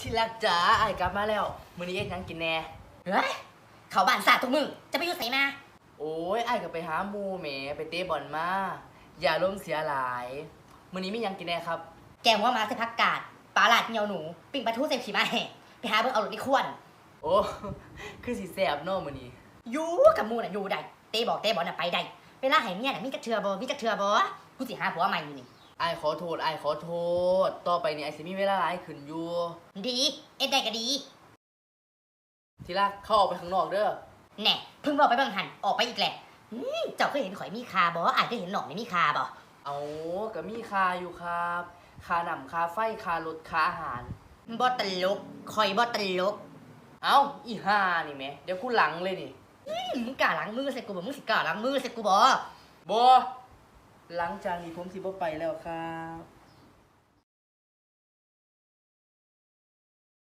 ที่รักจ๋าไอ้ายกลับมาแล้วมื้อนี้เอ็ดหยังกินแหน่เฮ้ยเขาบ้านศาสตร์ทุกมือจะไปอยู่ไสมา โอ้ยไอ้ายก็ไปหาหมูแหมไปเตะบอลมาอย่าล้มณ์เสียหลายมื้อนี้มีหยังกินแหน่ครับ แกงว่ามาใส่ผักกาดปลาหลาดเหนียวหนู ปิ้งปลาทูใส่ขี้มาแห่ไปหาเบิ่งเอารถที่ควรโอ้ คือสิแซ่บเนาะมื้อนี้อยู่กับหมูน่ะอยู่ได้เตะบอกเตะบอลน่ะไปได้เวลาให้เมียน่ะมีจักเทือบ่มีจักเทือบ่กูสิหาผัวใหม่อยู่นี่ ไอ้ายขอโทษไอ้ายขอโทษ ต่อไปนี่ไอ้ายสิมีเวลาหลายขึ้นอยู่ ดีเอ็ดได้ก็ดี ที่รักเข้าออกไปข้างนอกเด้อ แน่เพิ่งบอกไปเบิ่งหันออกไปอีกแหละอืมเจ้าเคยเห็นข่อยมีคาบ่อาจจะเห็นหนองนี่มีคาบ่เอาก็มีค่าอยู่ครับค่าน้ำค่าไฟค่ารถค่าอาหารบ่ตลกข่อยบ่ตลกเอ้าอีห่านี่แหม่เดี๋ยวกูหลังเลยนี่ อืมมึงกล้าล้างมือใส่กูบ่มึงสิกล้าล้างมือใส่กูบ่บ หลังจากนี้ผมสิบ่ไปแล้วครับ